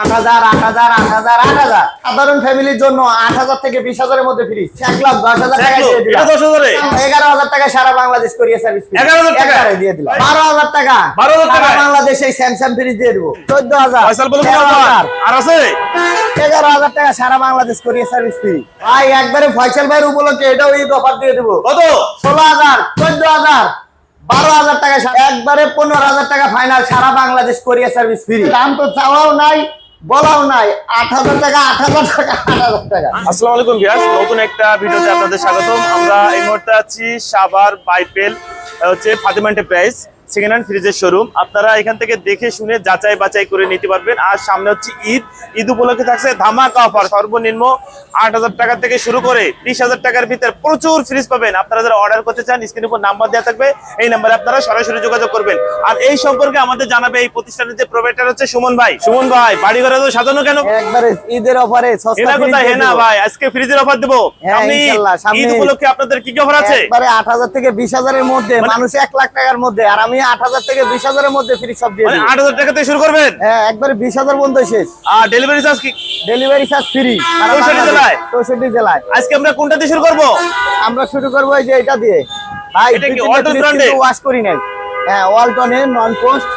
আট হাজার আট হাজার আট হাজার আট হাজার। সাধারণ ফ্যামিলির জন্য আট হাজার থেকে বিশ হাজারের মধ্যে ফ্রি এক লাখ দশ হাজার টাকা এক লাখ, দিয়ে দিলাম। এটা দশ হাজারে? এগারো হাজার টাকা সারা বাংলাদেশ করিয়ে সার্ভিস 11,000 টাকা? দিয়ে দিলাম। বারো হাজার টাকা? 12,000 সারা টাকায়? বাংলাদেশ স্যামসাং ফ্রিজ দিয়ে দিব। চোদ্দ হাজার। ফয়সাল বলে তেরো হাজার। আর আছে? এগারো হাজার টাকা সারা বাংলাদেশ করিয়ে সার্ভিস ফ্রি ভাই একবারে ফয়সাল ভাইয়ের উপলক্ষে এটাও ঈদ অফার দিয়ে দেবো। কত? ষোলো হাজার চোদ্দ হাজার বারো হাজার টাকা একবারে পনেরো হাজার টাকা ফাইনাল সারা বাংলাদেশ কোরিয়া সার্ভিস ফ্রি দাম তো চাওয়াও নাই। বলাও নাই আট হাজার টাকা আট হাজার টাকা আট হাজার টাকা। আসসালামু আলাইকুম নতুন একটা ভিডিওতে আপনাদের স্বাগতম। আমরা এই মুহূর্তে আছি সাভার বাইপেল হচ্ছে ফাতেমা এন্টারপ্রাইজ সেকেন্ড হ্যান্ড ফ্রিজের শোরুম আপনারা এখান থেকে দেখে শুনে যাচাই বাছাই করে নিতে পারবেন। আর সামনে হচ্ছে ঈদ। ঈদ উপলক্ষে থাকছে ধামাকা অফার সর্বনিম্ন আট হাজার টাকা থেকে শুরু করে বিশ হাজার টাকার ভিতরে প্রচুর ফ্রিজ পাবেন। আপনারা যারা অর্ডার করতে চান স্ক্রিনের উপর নাম্বার দেওয়া থাকবে। এই নাম্বারে আপনারা সরাসরি যোগাযোগ করবেন। আর এই সম্পর্কে আমাদের জানাবে এই প্রতিষ্ঠানের যে প্রোভাইডার হচ্ছে সুমন ভাই। সুমন ভাই বাড়ি ঘরে তো সাজানো কেন? একবারে ঈদের অফারে সস্তা কোথায়? দিয়ে হেনা ভাই আজকে ফ্রিজের অফার দেবো। ঈদ। উপলক্ষে আপনাদের কি কি অফার আছে? একবারে আট হাজার থেকে বিশ হাজারের মধ্যে মানে- মানুষ এক লাখ টাকার মধ্যে। আর আমি আট হাজার থেকে বিশ হাজারের মধ্যে ফ্রি সব দিয়ে মানে আট হাজার টাকা থেকে শুরু করবেন? হ্যাঁ একবারে বিশ হাজার পর্যন্ত শেষ। আর ডেলিভারি চার্জ কি? ডেলিভারি চার্জ ফ্রি চৌষট্টি জেলায়? চৌষট্টি জেলায়। আজকে আমরা কোনটা দিয়ে শুরু করব? আমরা শুরু করব এই যে এটা দিয়ে। ভাই এটা কি Walton brand ওয়াশ করি নাই। হ্যাঁ ওয়ালটনের নন পোস্ট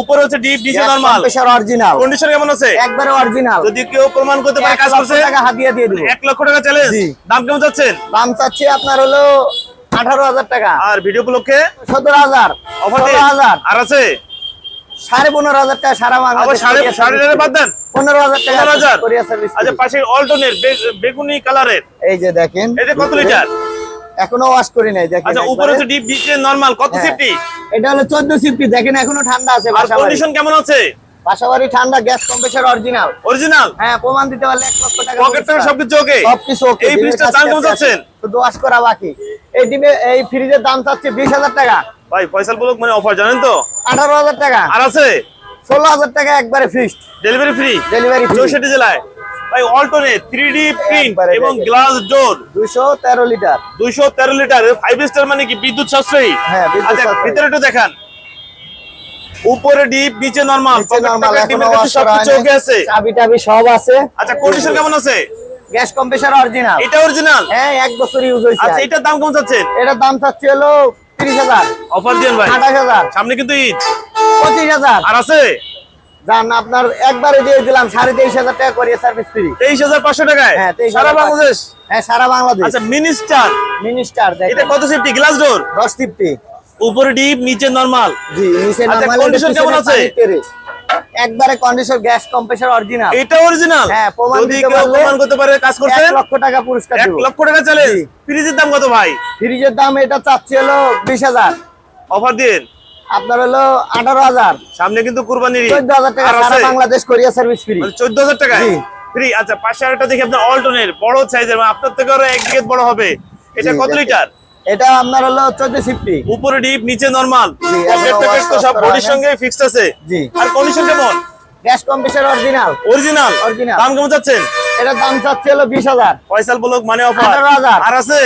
উপরে হচ্ছে ডিপ নিচে নরমাল কম্প্রেসার অরিজিনাল কন্ডিশন কেমন আছে? একবারে অরিজিনাল যদি কেউ প্রমাণ করতে পারে কাজ করছে টাকা হাতিয়ে দিয়ে দিব। এক লক্ষ টাকা চ্যালেঞ্জ। দাম কেমন যাচ্ছেন দাম চাচ্ছি আপনার হলো আঠারো হাজার টাকা। আর ভিডিও উপলক্ষে সতেরো হাজার। হাজার। আর আছে? সাড়ে পনেরো হাজার টাকা সারা বাংলাদেশ সাড়ে সাড়ে বাদ দেন। পনেরো হাজার টাকা হাজার। আচ্ছা পাশে অল্টনের বেগুনি কালারের। এই যে দেখেন। এটা কত লিটার? এখনও ওয়াশ করি নাই দেখেন আচ্ছা উপরে। ডিপ নিচে নরমাল কত হ্যাঁ। এটা হলো চোদ্দ সিফটি দেখেন এখনও ঠান্ডা আছে আর কন্ডিশন কেমন আছে? বাসাবাড়ি ঠান্ডা গ্যাস কম্প্রেসার অরিজিনাল অরিজিনাল হ্যাঁ প্রমাণ দিতে পারলে এক লক্ষ টাকা পকেট থেকে সবকিছু ওকে সবকিছু ওকে এই ওয়াশ করা বাকি। এই ডিমে এই ফ্রিজের দাম চাচ্ছে বিশ হাজার টাকা। ভাই ফয়সাল বলুক মানে অফার জানেন তো? আঠারো হাজার টাকা। আর আছে? ষোলো হাজার টাকা একবারে ফিক্সড ডেলিভারি ফ্রি ডেলিভারি চৌষট্টি জেলায়? ভাই অল্টনে থ্রি ডি প্রিন্ট এবং গ্লাস ডোর দুইশো তেরো লিটার দুইশো তেরো লিটার ফাইভ স্টার মানে কি বিদ্যুৎ সাশ্রয়ী? হ্যাঁ, বিদ্যুৎ আচ্ছা, ভিতরে একটু দেখান। উপরে ডিপ নিচে নরমাল সবকিছু ওকে আছে? চাবি টাবি সব আছে। আচ্ছা কন্ডিশন কেমন আছে? গ্যাস কম্প্রেসার অরিজিনাল এটা অরিজিনাল হ্যাঁ এক বছর ইউজ হয়েছে। আচ্ছা এটার দাম কেমন যাচ্ছে এটার দাম চাচ্ছে হলো তিরিশ হাজার। অফার দিন ভাই। আঠাশ হাজার। সামনে কিন্তু ঈদ। পঁচিশ হাজার। আর আছে? যান আপনার একবারে দিয়ে দিলাম সাড়ে তেইশ হাজার টাকা করে সার্ভিস ফ্রি তেইশ হাজার পাঁচশো টাকায়? হ্যাঁ সারা বাংলাদেশ? হ্যাঁ সারা বাংলাদেশ। আচ্ছা মিনিস্টার মিনিস্টার এটা কত সেফটি গ্লাস ডোর দশ ফিফটি উপরে ডিপ নিচে নরমাল জি নিচে আচ্ছা, condition এটা কেমন আছে? একবারে কন্ডিশন গ্যাস কম্প্রেসার অরিজিনাল এটা অরিজিনাল হ্যাঁ, প্রমাণ যদি কেউ প্রমাণ করতে পারে কাজ করছে? এক লক্ষ টাকা পুরস্কার এক দেবো। লক্ষ টাকা চ্যালেঞ্জ ফ্রিজের দাম কত ভাই? ফ্রিজের দাম এটা চাচ্ছে হলো বিশ হাজার। অফার দিন। আপনার হলো আঠারো হাজার। সামনে কিন্তু কুরবানির ঈদ। চোদ্দ হাজার টাকা সারা বাংলাদেশ কোরিয়া সার্ভিস ফ্রি মানে চোদ্দ হাজার টাকা ফ্রি আচ্ছা পাশে আরেকটা দেখি আপনার অল্টনের বড় সাইজের মানে আপনার থেকে আরও এক বড় হবে। এটা কত লিটার এটা আপনার হলো চোদ্দ ফিফটি উপরে ডিপ নিচে নরমাল পকেট তো সব বডির সঙ্গে ফিক্সড আছে। জি। আর কন্ডিশন কেমন? Gas compressor original original Original। দাম কেমন দাম চাচ্ছে হলো বিশ হাজার। পয়সাল বলক মানে অফার। আর আছে?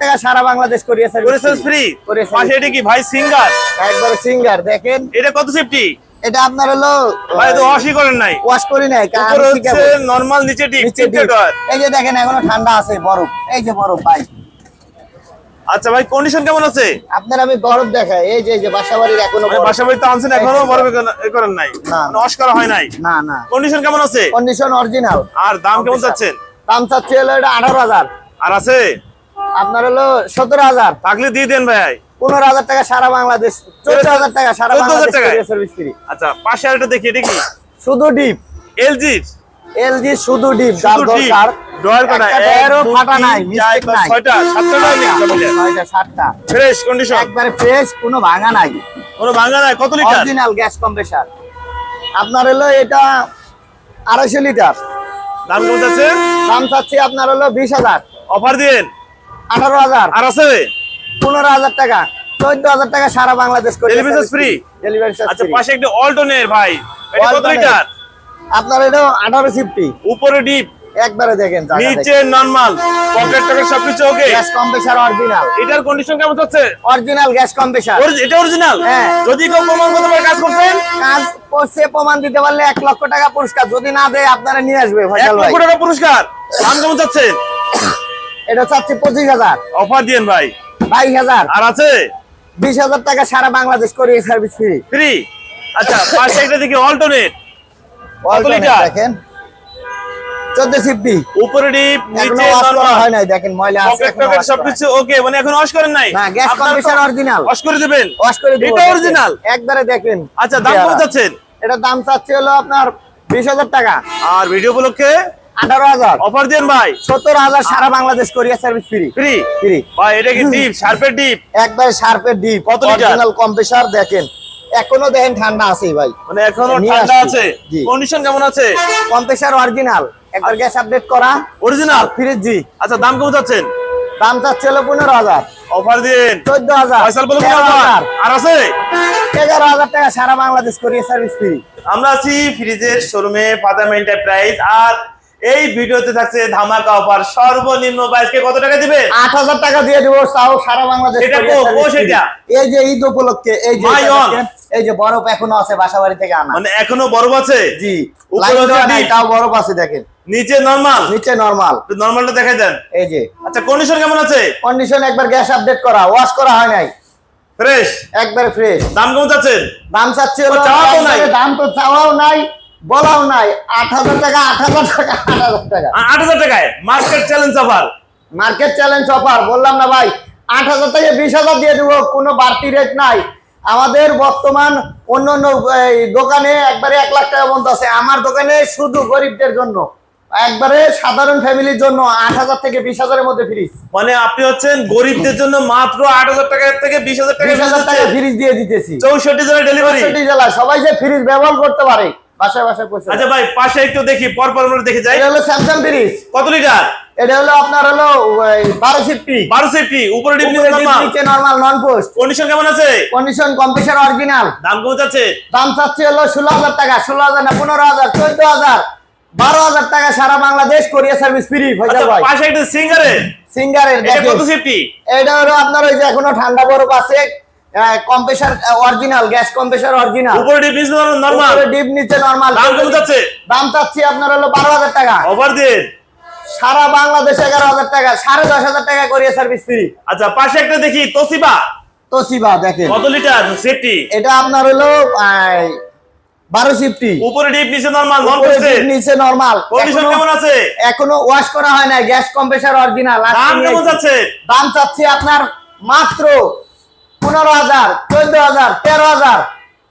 টাকা সারা বাংলাদেশ কোরিয়া সার্ভিস কোরেসেন্স ফ্রি Courier পাশে এটা কি ভাই সিঙ্গার একবারে সিঙ্গার দেখেন। এটা কত সেফটি এটা আপনার হলো ভাই তো অসি করেন নাই। ওয়াশ করি নাই কারণ। নরমাল নিচে ডিপ এই যে দেখেন এখনও ঠান্ডা আছে বরফ। এই যে বরফ ভাই। আচ্ছা ভাই কন্ডিশন কেমন আছে? আপনার আমি বরফ দেখাই এই যে এই যে বাসাবাড়ির এখনও মানে বরফ। বাসা বাড়িতে আনছেন এখনও এ করেন নাই? না। মানে করা হয় নাই? না না। কন্ডিশন কেমন আছে? কন্ডিশন অরিজিনাল আর দাম কেমন চাচ্ছেন? দাম চাচ্ছে হলো এটা আঠারো হাজার। আর আছে? আপনার হলো সতেরো হাজার। থাকলে দিয়ে দেন ভাই। পনেরো হাজার টাকা সারা বাংলাদেশ চোদ্দ হাজার টাকা সারা 14,000 বাংলাদেশ আচ্ছা পাশে আরেকটা দেখি এটা কি? শুধু ডিপ। এলজি এলজি শুধু ডিপ যার দরকার ডয়ার কটা ফাটা নাই, mistake নাই। ছয়টা সাতটা ডয়ার নেই সবগুলো ছয়টা সাতটা। ফ্রেশ কন্ডিশন একবারে ফ্রেশ কোনো ভাঙা নাই। কোনো ভাঙা নাই? কত লিটার? অরিজিনাল গ্যাস কম্প্রেসার আপনার হলো এটা আড়াইশো লিটার। দাম কেমন যাচ্ছে দাম চাচ্ছি আপনার হলো বিশ হাজার। অফার দিন আঠারো হাজার। আর আছে? পনেরো হাজার টাকা। চোদ্দ হাজার টাকা সারা Bangladesh Delivery charge free? Delivery আচ্ছা পাশে একটা অল্টনের ভাই। এটা কত লিটার? আপনার এটা আঠারো ফিফটি উপরে ডিপ একবারে দেখেন নিচে নরমাল পকেট টকেট সবকিছু ওকে গ্যাস কম্প্রেসার অরিজিনাল এটার কন্ডিশন কেমন হচ্ছে? অরিজিনাল গ্যাস কম্প্রেসার এটা অরিজিনাল হ্যাঁ। যদি কেউ প্রমাণ করতে পারে কাজ করছেন? কাজ করছে প্রমাণ দিতে পারলে এক লক্ষ টাকা পুরস্কার। যদি না দেয় আপনারা নিয়ে আসবে ভাই লক্ষ টাকা পুরস্কার। দাম কেমন চাচ্ছেন এটা চাচ্ছি পঁচিশ হাজার। অফার দিয়েন ভাই। বাইশ হাজার। আর আছে? বিশ হাজার টাকা সারা বাংলাদেশ করিয়ে সার্ভিস ফ্রি ফ্রি আচ্ছা পাশে একটা দেখি অল্টারনেট? দেখেন। চোদ্দ সিফটি উপরে ডিপ নিচে হয় নাই দেখেন ময়লা আছে সবকিছু ওকে মানে এখন ওয়াশ করেন নাই? না, gas compressor original। ওয়াশ করে দিবেন? ওয়াশ করে দিব এটা অরিজিনাল একবারে দেখেন। আচ্ছা দাম কত যাচ্ছেন? এটা দাম চাচ্ছে হলো আপনার বিশ হাজার টাকা। আর ভিডিও উপলক্ষে আঠারো হাজার। অফার দেন ভাই। সত্তর হাজার সারা Bangladesh courier service free free free ভাই এটা কি ডিপ শার্পের ডিপ একবারে শার্পের ডিপ কত? অরিজিনাল কম্প্রেসার দেখেন। এখনও দেখেন ঠান্ডা আছে ভাই। মানে এখনও ঠান্ডা আছে? কন্ডিশন কেমন আছে? কম্প্রেসার অরিজিনাল একবার গ্যাস আপডেট করা। অরিজিনাল ফ্রিজ জি। আচ্ছা দাম কেমন যাচ্ছেন? দাম চাচ্ছে হলো পনেরো হাজার। অফার দিন চোদ্দ হাজার। আর আছে? এগারো হাজার টাকা সারা বাংলাদেশ কোরিয়া সার্ভিস ফ্রি আমরা আছি ফ্রিজের শোরুমে ফাতাম এন্টারপ্রাইজ আর এই ভিডিওতে থাকছে ধামাকা অফার সর্বনিম্ন বাইসকে কত টাকা দিবে? আট হাজার টাকা দিয়ে দেবো সারা বাংলাদেশ এটা কো সেটা? এই যে ঈদ উপলক্ষে এই যে এই যে বরফ এখনও আছে বাসা বাড়ি থেকে আনা। মানে এখনও বরফ আছে? জি। উপরে তাও বরফ আছে দেখেন। নিচে নরমাল নিচে নরমাল নরমালটা দেখাই দেন। এই যে। আচ্ছা কন্ডিশন কেমন আছে? কন্ডিশন একবার গ্যাস আপডেট করা ওয়াশ করা হয় নাই। ফ্রেশ একবারে ফ্রেশ দাম কেমন যাচ্ছেন দাম চাচ্ছে হলো ও, চাওয়া নাই। দাম তো চাওয়াও নাই বলাও নাই। আট হাজার টাকা আট হাজার টাকা আট হাজার টাকা। আট হাজার টাকায়? Market challenge offer market challenge offer বললাম না ভাই। আট হাজার থেকে বিশ হাজার দিয়ে দেবো কোনো বাড়তি রেট নাই। আমাদের বর্তমান অন্য অন্য দোকানে একবারে এক লাখ টাকা পর্যন্ত আছে। আমার দোকানে শুধু গরিবদের জন্য। একবারে সাধারণ ফ্যামিলির জন্য আট হাজার থেকে বিশ হাজারের মধ্যে ফ্রিজ। মানে আপনি হচ্ছেন গরিবদের জন্য মাত্র আট হাজার টাকা থেকে বিশ হাজার টাকা বিশ হাজার টাকা ফ্রিজ দিয়ে দিতেছি। চৌষট্টি জনের ডেলিভারি চৌষট্টি জেলায়। সবাই যে ফ্রিজ ব্যবহার করতে পারে বাসায় বাসায় আচ্ছা ভাই পাশে একটু দেখি পর পর আমরা দেখে যাই। এটা হলো স্যামসাং ফ্রিজ কত লিটার? এটা হলো আপনার হলো বারো সিফটি বারো সেফটি উপরে ডিপ নিচে নর্মাল নন পোস্ট কন্ডিশন কেমন আছে? কন্ডিশন কম্পিউটার অরিজিনাল দাম কেমন যাচ্ছে? দাম চাচ্ছে হলো ষোলো হাজার টাকা ষোলো হাজার না পনেরো হাজার চোদ্দ হাজার বারো হাজার টাকা সারা বাংলাদেশ কোরিয়া সার্ভিস ফ্রি পাশে একটা সিঙ্গারে সিঙ্গারের কত সেফটি এটা হলো আপনার ওই যে এখনও ঠান্ডা বরফ আছে compressor original gas compressor original উপরে ডিপ নিচে নরমাল ডিপ নিচে নর্মাল দাম যাচ্ছে? দাম চাচ্ছি আপনার হলো বারো হাজার টাকা। অফার দিন সারা বাংলাদেশ এগারো হাজার টাকা সাড়ে দশ হাজার টাকা কোরিয়া সার্ভিস ফ্রি আচ্ছা পাশে একটা দেখি তোসিবা। তোসিবা দেখেন। কত লিটার সেফটি এটা আপনার হলো বারো সিফটি। উপরে ডিপ নিচে নরমাল নন ডিপ, নিচে নর্মাল কন্ডিশন কেমন আছে? এখনও ওয়াশ করা হয় না গ্যাস কম্প্রেসার অরিজিনাল দাম কেমন যাচ্ছে? দাম চাচ্ছি আপনার মাত্র পনেরো হাজার চোদ্দ হাজার তেরো হাজার।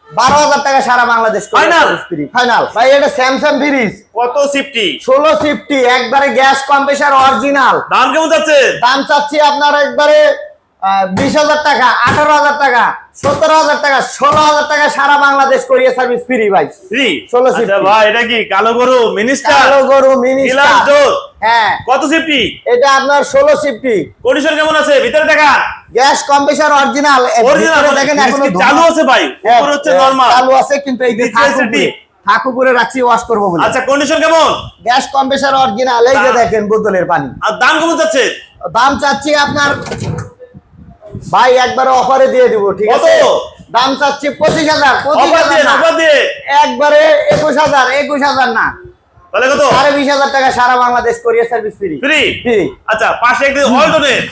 বারো হাজার টাকা সারা বাংলাদেশ ফাইনাল ফাইনাল ভাই এটা স্যামসাং ফ্রিজ কত সিফটি ষোলো ফিফটি একবারে গ্যাস কম্প্রেসার অরিজিনাল দাম কেমন যাচ্ছে? দাম চাচ্ছি আপনার একবারে বিশ হাজার টাকা আঠারো হাজার টাকা সতেরো হাজার টাকা ষোলো হাজার টাকা সারা বাংলাদেশ কোরিয়া সার্ভিস ফ্রি ভাই। ফ্রি 16 আচ্ছা ভাই এটা কি কালো গরু? মিনিস্টার? কালো গরু মিনি গিলাস ডোর হ্যাঁ। কত সেফটি এটা আপনার ষোলো সিফটি কন্ডিশন কেমন আছে? ভিতরে দেখা গ্যাস কম্প্রেসার অরিজিনাল অরিজিনাল দেখেন এখনও মানে চালু আছে ভাই? হ্যাঁ, উপরে হচ্ছে হ্যাঁ, নরমাল চালু আছে কিন্তু এই যে রাখছি ওয়াশ করব বলে। আচ্ছা কন্ডিশন কেমন? গ্যাস কম্প্রেসার অরিজিনাল এই যে দেখেন বোতলের পানি। আর দাম কেমন যাচ্ছে দাম চাচ্ছি আপনার ভাই একবারে অফারে দিয়ে দিব ঠিক আছে? দাম চাচ্ছি পঁচিশ হাজার পঁচিশ একবারে একুশ হাজার একুশ হাজার না। তাহলে কত? সাড়ে বিশ হাজার টাকা সারা বাংলাদেশ কোরিয়ার সার্ভিস ফ্রি আচ্ছা পাশে একটি অল্টনেট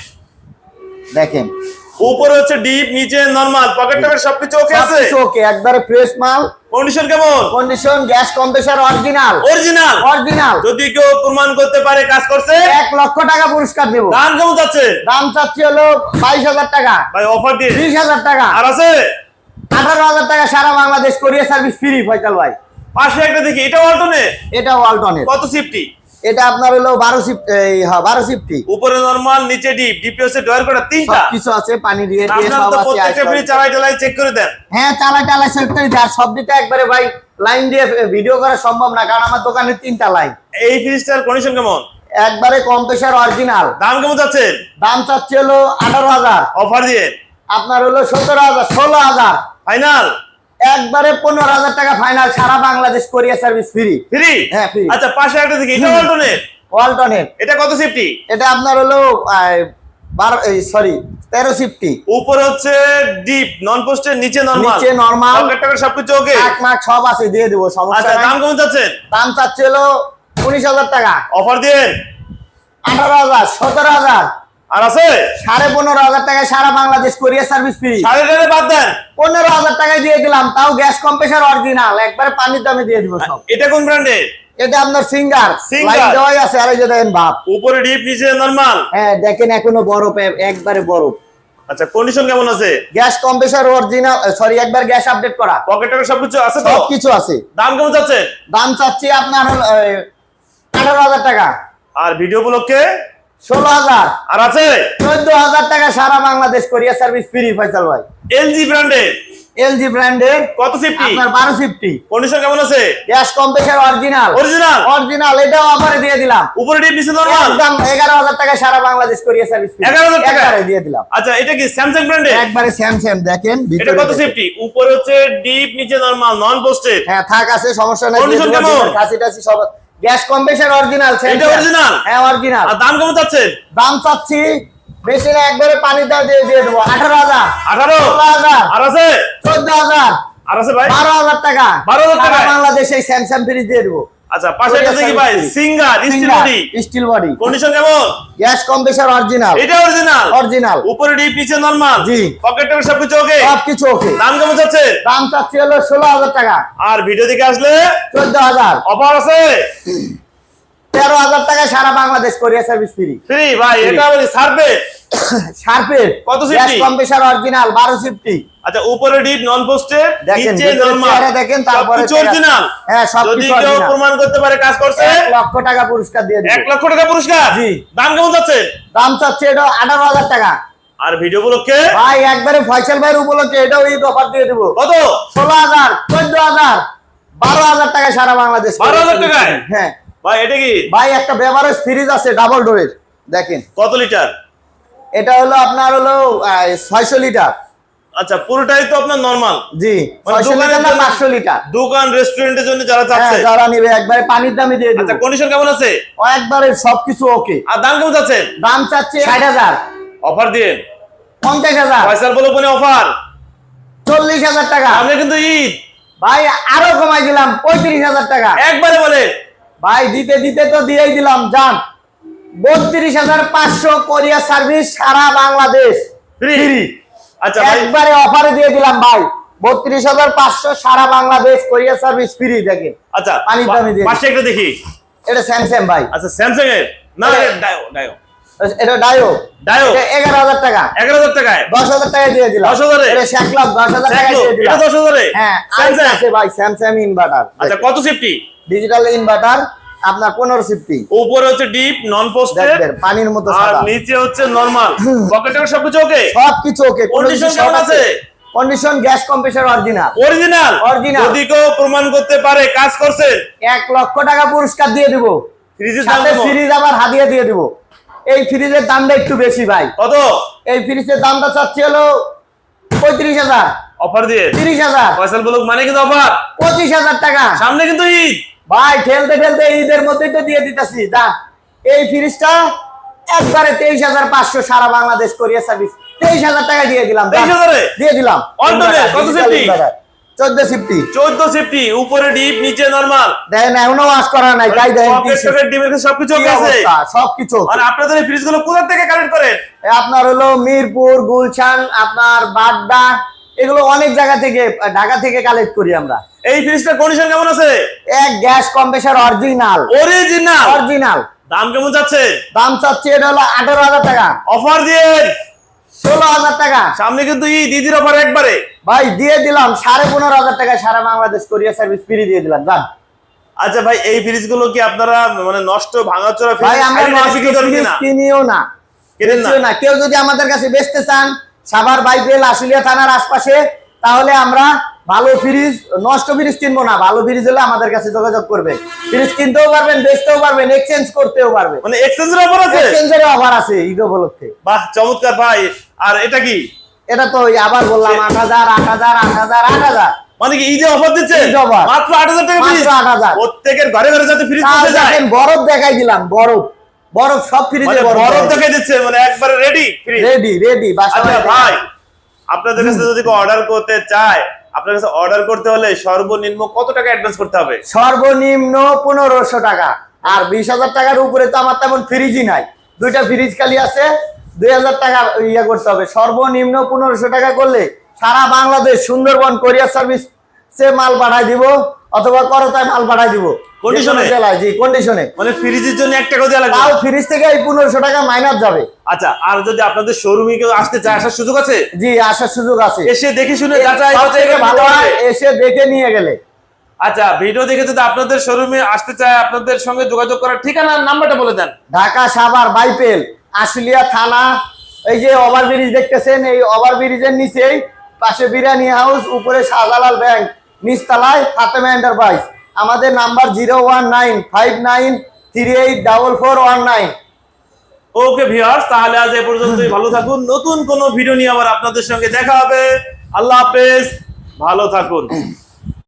দেখেন। উপরে হচ্ছে ডিপ নিচে নরমাল পকেট টকেট সবকিছু ওকে আছে? ওকে একবারে ফ্রেশ মাল। কন্ডিশন কেমন? Condition gas compressor original original original যদি কেউ প্রমাণ করতে পারে কাজ করছে? এক লক্ষ টাকা পুরস্কার দেব। দাম কেমন যাচ্ছে? দাম চাচ্ছি হলো বাইশ হাজার টাকা। ভাই অফার দিয়ে। বিশ হাজার টাকা। আর আছে? আঠারো হাজার টাকা সারা Bangladesh courier service free Faisal ভাই। পাশে একটা দেখি এটা অল্টনে এটা অল্টনে কত সিফটি এটা আপনার হলো বারো এই হ্যাঁ বারো উপরে নরমাল নিচে ডিপ ডিপি হচ্ছে ডয়ার করা তিনটা। কিছু আছে পানি দিয়ে প্রত্যেকটা ফ্রি চালাই টালাই চেক করে দেন। হ্যাঁ চালা টালা সেট করে দেয় সব দিতে একবারে ভাই লাইন দিয়ে ভিডিও করা সম্ভব না কারণ আমার দোকানে তিনটা লাইন এই ফ্রিজটার কন্ডিশন কেমন? একবারে কম্প্রেসার অরিজিনাল দাম কেমন যাচ্ছে দাম চাচ্ছে হলো আঠারো হাজার। অফার দিয়ে। আপনার হলো সতেরো হাজার ষোলো হাজার। ফাইনাল একবারে পনেরো হাজার টাকা ফাইনাল সারা Bangladesh courier service free free হ্যাঁ। আচ্ছা পাশে একটা দেখি এটা অল্টনেট ওয়ালটনের এটা কত সেফটি এটা আপনার হলো বারো সরি তেরো সিফটি উপরে হচ্ছে ডিপ নন পোস্টের নিচে নরমাল নিচে। পকেট টকেট সবকিছু ওকে এক সব আছে দিয়ে দেবো সমস্যা আচ্ছা নাই। দাম কেমন যাচ্ছেন দাম চাচ্ছে হলো উনিশ হাজার টাকা। অফার দিয়ে? আঠারো হাজার সতেরো হাজার। আর আছে? সাড়ে পনেরো হাজার টাকায় সারা বাংলাদেশ কোরিয়ার সার্ভিস ফ্রি সাড়ে টাকা বাদ দেন। পনেরো হাজার টাকায় দিয়ে দিলাম তাও গ্যাস কম্প্রেসার অরিজিনাল একবারে পানির দামে দিয়ে দিব সব। এটা কোন ব্র্যান্ডের এটা আপনার সিঙ্গার Singer। দেওয়াই আছে। আর এই যে দেখেন ভাব। উপরে ডিপ নিচে নরমাল হ্যাঁ দেখেন এখনও বরফ একবারে বরফ। আচ্ছা কন্ডিশন কেমন আছে? গ্যাস কম্প্রেসার অরিজিনাল সরি একবার গ্যাস আপডেট করা। পকেট টকেট সবকিছু আছে তো? সব আছে। দাম কেমন যাচ্ছে দাম চাচ্ছি আপনার হলো আঠারো হাজার টাকা। আর ভিডিও উপলক্ষে ষোলো হাজার। আর আছে? চোদ্দ হাজার টাকা সারা বাংলাদেশ কোরিয়ার সার্ভিস ফ্রি ফয়সাল ভাই। এলজি ব্র্যান্ডের এলজি ব্র্যান্ডের কত সেফটি আপনার বারো ফিফটি কন্ডিশন কেমন আছে? Gas compressor original original original এটাও অফারে দিয়ে দিলাম। উপরে ডিপ নিচে নরমাল একদম এগারো হাজার টাকা সারা বাংলাদেশ কোরিয়ার সার্ভিস 11,000 টাকা? দিয়ে দিলাম। আচ্ছা এটা কি স্যামসাং ব্র্যান্ডের একবারে স্যাম স্যাম দেখেন এটা কত। সেফটি উপরে হচ্ছে ডিপ নিচে নরমাল নন পোস্টেড হ্যাঁ থাক আছে সমস্যা নাই। কেমন? কাশি সব গ্যাস কম্প্রেসার অরিজিনাল এটা অরিজিনাল? হ্যাঁ অরিজিনাল। আর দাম কেমন চাচ্ছেন? দাম চাচ্ছি বেশি না একবারে পানি দাও দিয়ে দিয়ে দেবো। আঠারো হাজার। আঠারো? হাজার। আর আছে? চোদ্দ হাজার। আর আছে ভাই? বারো হাজার টাকা। বারো হাজার টাকা বাংলাদেশে স্যামসাং ফ্রিজ দিয়ে দেবো। আচ্ছা পাশে এটা দেখি ভাই? Singer steel body steel body condition কেমন? গ্যাস কম্প্রেসার অরিজিনাল এটা অরিজিনাল অরিজিনাল উপরে ডিপ নিচে নরমাল জি। পকেট টকেট সবকিছু ওকে সব কিছু ওকে দাম কেমন যাচ্ছে? দাম চাচ্ছি হলো ষোলো হাজার টাকা। আর ভিডিও দেখে আসলে চোদ্দ হাজার। অফার আছে? তেরো হাজার টাকায় সারা Bangladesh courier service free free ভাই এটা বলি সার্ভে শার্পের কত সিফটি? কম্প্রেসার অরিজিনাল বারো সিফটি। আচ্ছা উপরে ডিপ নন পোস্টে নিচে নরমাল দেখেন, তারপরে। অরিজিনাল হ্যাঁ, সবকিছু যদি কেউ প্রমাণ করতে পারে কাজ করছে। এক লক্ষ টাকা পুরস্কার দিয়ে এক দিবে লক্ষ টাকা পুরস্কার? জি। দাম কেমন যাচ্ছে দাম চাচ্ছে এটা আঠারো হাজার টাকা। আর ভিডিও উপলক্ষে? ভাই একবারে ফয়সাল ভাইয়ের উপলক্ষে এটাও অফার দিয়ে দেবো। কত? ষোলো হাজার চোদ্দ হাজার বারো হাজার টাকা সারা বাংলাদেশ 12,000 টাকায়? হ্যাঁ। ভাই এটা কি? ভাই একটা বেভারেজ ফ্রিজ আছে ডাবল ডোরের দেখেন। কত লিটার এটা হলো আপনার হলো ছয়শো লিটার। আচ্ছা পুরোটাই তো আপনার নরমাল জি মানে পাঁচশো লিটার। দোকান রেস্টুরেন্টের জন্য যারা হ্যাঁ চাচ্ছে। যারা নিবে একবারে পানির দামে দিয়ে আচ্ছা কন্ডিশন কেমন আছে? একবারে সবকিছু ওকে আর দাম কেমন যাচ্ছে? দাম চাচ্ছে ষাট হাজার। অফার দিয়ে পঞ্চাশ হাজার। পয়সার বলো কোনে অফার চল্লিশ হাজার টাকা। সামনে কিন্তু ঈদ। ভাই আরও কমাই দিলাম পঁয়ত্রিশ হাজার টাকা। একবারে বলে ভাই দিতে দিতে তো দিয়েই দিলাম যান। বত্রিশ হাজার পাঁচশো কোরিয়া সার্ভিস সারা বাংলাদেশ। আচ্ছা একবারে অফারে দিয়ে দিলাম ভাই। বত্রিশ হাজার পাঁচশো সারা বাংলাদেশ কোরিয়া সার্ভিস ফ্রি দেখেন। আচ্ছা পানির দামে দিয়ে পাশে একটা দেখি। এটা স্যামসাং ভাই। আচ্ছা স্যামসাং এর? না ডায়ো ডায়ো এটা ডায়ো ডায়ো এগারো হাজার টাকা। এগারো হাজার টাকায়? দশ হাজার টাকা দিয়ে দিলাম। 10,000 এ? এটা শেখ লাভ দশ হাজার টাকা দিয়ে দিলাম। দশ হাজারে? হ্যাঁ? আছে ভাই স্যামসাং ইনভার্টার আচ্ছা কত সেফটি ডিজিটাল ইনভার্টার আপনার পনেরো সিফটি। উপরে হচ্ছে ডিপ নন পোস্টেড পানির মতো আর নিচে হচ্ছে নরমাল পকেটের সবকিছু ওকে সব কিছু ওকে কেমন আছে? Condition gas compressor original original. যদি কেউ প্রমাণ করতে পারে কাজ লক্ষ টাকা পুরস্কার দিয়ে দিব। ফ্রিজের দাম ফ্রিজ আবার হাদিয়ে দিয়ে দিব। এই ফ্রিজের দামটা একটু বেশি ভাই। কত? এই ফ্রিজের দামটা চাচ্ছি হলো পঁয়ত্রিশ হাজার। অফার দিয়ে? তিরিশ হাজার। ফয়সাল বলুক মানে কিন্তু অফার পঁচিশ হাজার টাকা। সামনে কিন্তু ঈদ। ভাই ঠেলতে ঠেলতে ঈদের মধ্যেই তো দিয়ে দিতেছি। দাম এই ফ্রিজটা একবারে তেইশ হাজার পাঁচশো সারা বাংলাদেশ কোরিয়া সার্ভিস তেইশ হাজার টাকা দিয়ে দিলাম দাম। 23,000 এ? দিয়ে দিলাম। Alternate, কত safety? চোদ্দ সিফটি চোদ্দ সেফটি উপরে ডিপ নিচে নরমাল দেখেন এখনও ওয়াশ করা নাই তাই দেখেন কি ডিমের সবকিছু আছে। সবকিছু আর আপনাদের এই ফ্রিজগুলো কোথা থেকে কালেক্ট করেন? আপনার হলো মিরপুর গুলশান আপনার বাড্ডা এগুলো অনেক জায়গা থেকে ঢাকা থেকে কালেক্ট করি আমরা। এই ফ্রিজটার কন্ডিশন কেমন আছে? এক gas compressor original original original দাম কেমন যাচ্ছে? দাম চাচ্ছে এটা হলো আঠারো হাজার টাকা। অফার দিয়ে? ষোলো হাজার টাকা। সামনে কিন্তু ঈদ ঈদের অফার একবারে। ভাই দিয়ে দিলাম সাড়ে পনেরো হাজার টাকা সারা বাংলাদেশ কোরিয়া সার্ভিস ফ্রি দিয়ে দিলাম জান আচ্ছা ভাই এই ফ্রিজগুলো কি আপনারা মানে নষ্ট ভাঙাচোরা ভাই আমরা কিনিও না। কেনেন না? না। কেউ যদি আমাদের কাছে বেচতে চান সাভার বাইবেল আশুলিয়া থানার আশপাশে তাহলে আমরা ভালো ফ্রিজ নষ্ট ফ্রিজ কিনবো না ভালো ফ্রিজ হলে আমাদের কাছে যোগাযোগ করবে। ফ্রিজ কিনতেও পারবেন বেচতেও পারবেন এক্সচেঞ্জ করতেও পারবেন। মানে এক্সচেঞ্জের অফার আছে? এক্সচেঞ্জের অফার আছে ঈদ উপলক্ষে। বাহ চমৎকার ভাই। আর এটা কি? এটা তো আবার বললাম আট হাজার আট হাজার আট হাজার মানে কি ঈদে অফার দিচ্ছে? মাত্র আট হাজার টাকা ফ্রিজ? 8,000 প্রত্যেকের ঘরে ঘরে যাতে ফ্রিজ পৌঁছে যায়। দেখেন বরফ দেখাই দিলাম বরফ। বরফ সব মানে ফ্রিজে বরফ বরফ দেখে দিচ্ছে মানে একবারে রেডি ফ্রিজ রেডি রেডি আচ্ছা ভাই আপনাদের কাছে যদি অর্ডার করতে চায় আপনার কাছে অর্ডার করতে হলে সর্বনিম্ন কত টাকা অ্যাডভান্স করতে হবে? সর্বনিম্ন পনেরোশো টাকা। আর বিশ হাজার টাকার উপরে তো আমার তেমন ফ্রিজই নাই। দুইটা ফ্রিজ খালি আছে, দুই হাজার টাকা ইয়ে করতে হবে। সর্বনিম্ন পনেরোশো টাকা করলে সারা বাংলাদেশ সুন্দরবন কোরিয়ার সার্ভিস সে মাল পাঠায় দিব। অথবা করতায় মাল পাঠাই দিব। Condition এ? যে কোনো জেলায়, জি কন্ডিশনে মানে ফ্রিজের জন্য এক টাকা দেওয়া লাগবে তাও ফ্রিজ থেকে এই পনেরোশো টাকা মাইনাস যাবে। আচ্ছা আর যদি আপনাদের শোরুমে কেউ আসতে চায় আসার সুযোগ আছে? জি আসার সুযোগ আছে। এসে দেখে শুনে যাচাই ভালো হয় এসে দেখে নিয়ে গেলে। আচ্ছা ভিডিও দেখে যদি আপনাদের শোরুমে আসতে চায় আপনাদের সঙ্গে যোগাযোগ করার ঠিকানা নাম্বারটা বলে দেন। ঢাকা সাভার বাইপেল আশুলিয়া থানা। এই যে ওভার ব্রিজ দেখতেছেন এই ওভার ব্রিজের নিচেই পাশে বিরিয়ানি হাউস উপরে শাহজালাল ব্যাংক নিচতলায় ফাতেমা এন্টারপ্রাইজ। আমাদের number zero one nine five nine three eight double four one nine. Okay viewers, তাহলে আজ এ পর্যন্তই। ভালো থাকুন। নতুন কোন ভিডিও নিয়ে আবার আপনাদের সঙ্গে দেখা হবে। আল্লাহ হাফেজ। ভালো থাকুন।